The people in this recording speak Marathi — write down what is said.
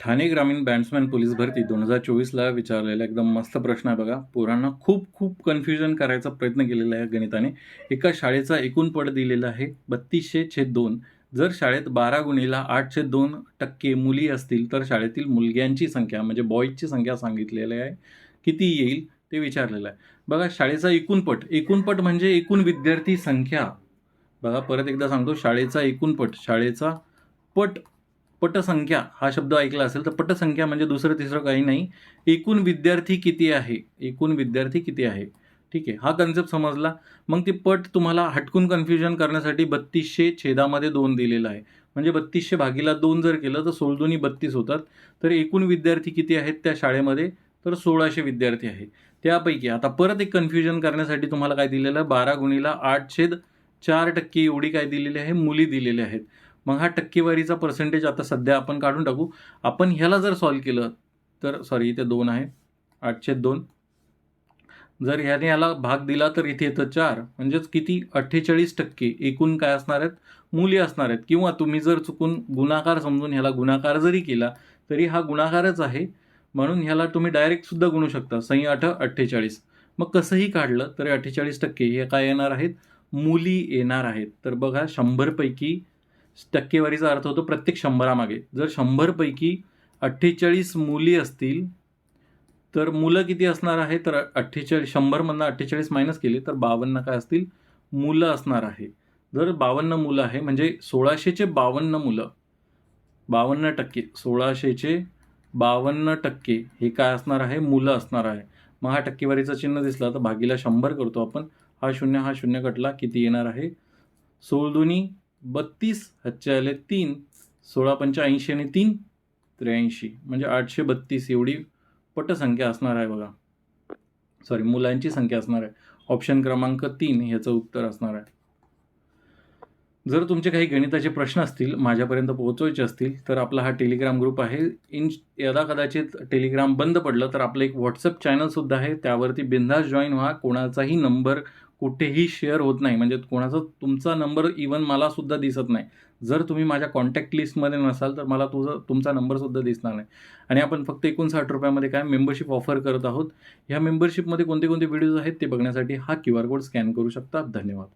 ठाणे ग्रामीण बँड्समॅन पोलीस भरती दोन हजार चोवीसला विचारलेला एकदम मस्त प्रश्न आहे बघा. पोरांना खूप खूप कन्फ्युजन करायचा प्रयत्न केलेला आहे गणिताने. एका शाळेचा एकूण पड दिलेला आहे बत्तीसशे छेद दोन. जर शाळेत बारा गुणीला आठशे दोन टक्के मुली असतील तर शाळेतील मुलग्यांची संख्या म्हणजे बॉईजची संख्या सांगितलेली आहे किती येईल ते विचारलेलं आहे. बघा शाळेचा एकूण पट. एकूण पट म्हणजे एकूण विद्यार्थी संख्या. बघा परत एकदा सांगतो शाळेचा एकूण पट. शाळेचा पट पटसंख्या हा शब्द ऐकला असेल तर पटसंख्या म्हणजे दुसरं तिसरं काही नाही. एकूण विद्यार्थी किती आहे? एकूण विद्यार्थी किती आहे? ठीक आहे हा कन्सेप्ट समजला. मग ते पट तुम्हाला हटकून कन्फ्युजन करण्यासाठी बत्तीसशे छेदामध्ये दोन दिलेलं आहे. म्हणजे बत्तीसशे भागीला दोन जर केलं तर सोळदोनी बत्तीस होतात. तर एकूण विद्यार्थी किती आहेत त्या शाळेमध्ये? तर सोळाशे विद्यार्थी आहेत त्यापैकी आता परत एक कन्फ्युजन करण्यासाठी तुम्हाला काय दिलेलं आहे? बारा गुणीला आठ छेद चार टक्के एवढी काय दिलेली आहे? मुली दिलेल्या आहेत. मग हा टक्केवारीचा पर्सेंटेज आता सध्या आपण काढून टाकू. आपण ह्याला जर सॉल्व केलं तर सॉरी इथे दोन आहे. आठशे दोन. जर ह्याने याला भाग दिला तर इथे येतं चार. म्हणजेच किती? अठ्ठेचाळीस टक्के. एकूण काय असणार आहेत? मुली असणार आहेत. किंवा तुम्ही जर चुकून गुणाकार समजून ह्याला गुणाकार जरी केला तरी हा गुणाकारच आहे. म्हणून ह्याला तुम्ही डायरेक्टसुद्धा गुणू शकता. सही आठ अठ्ठेचाळीस. मग कसंही काढलं तरी अठ्ठेचाळीस टक्के हे काय येणार आहेत? मुली येणार आहेत. तर बघा शंभरपैकी टक्केवारीचा अर्थ होतो प्रत्येक शंभरामागे. जर शंभरपैकी अठ्ठेचाळीस मुली असतील तर मुलं किती असणार आहे? तर अठ्ठेचाळीस शंभरमधनं अठ्ठेचाळीस मायनस केले तर बावन्न काय असतील? मुलं असणार आहे. जर बावन्न मुलं आहे म्हणजे सोळाशेचे बावन्न मुलं बावन्न टक्के सोळाशेचे बावन्न टक्के हे काय असणार आहे? मुलं असणार आहे. मग हा टक्केवारीचं चिन्ह दिसला तर भागीला शंभर करतो आपण. हा शून्य हा शून्य कटला किती येणार आहे? सोळदोनी बत्तीस हातचे आले तीन सोळा पंच्याऐंशी आणि तीन त्र्याऐंशी. म्हणजे आठशे बत्तीस एवढी पटसंख्या असणार आहे बघा. सॉरी मुलांची संख्या असणार आहे. ऑप्शन क्रमांक तीन ह्याचं उत्तर असणार आहे. जर तुमचे काही गणिताचे प्रश्न असतील माझ्यापर्यंत पोहोचवायचे असतील तर आपला हा टेलिग्राम ग्रुप आहे. इन यदा कदाचित टेलिग्राम बंद पडलं तर आपलं एक व्हॉट्सअप चॅनलसुद्धा आहे. त्यावरती बिंदास जॉईन व्हा. कोणाचाही नंबर कुठेही शेअर होत नाही. म्हणजे कोणाचा तुमचा नंबर इवन मलासुद्धा दिसत नाही. जर तुम्ही माझ्या कॉन्टॅक्ट लिस्टमध्ये नसाल तर मला तुझं तुमचा नंबरसुद्धा दिसणार नाही. आणि आपण फक्त एकोणसाठ रुपयामध्ये काय मेंबरशिप ऑफर करत आहोत. ह्या मेंबरशिपमध्ये कोणते कोणते व्हिडिओज आहेत ते बघण्यासाठी हा क्यू आर कोड स्कॅन करू शकता. धन्यवाद.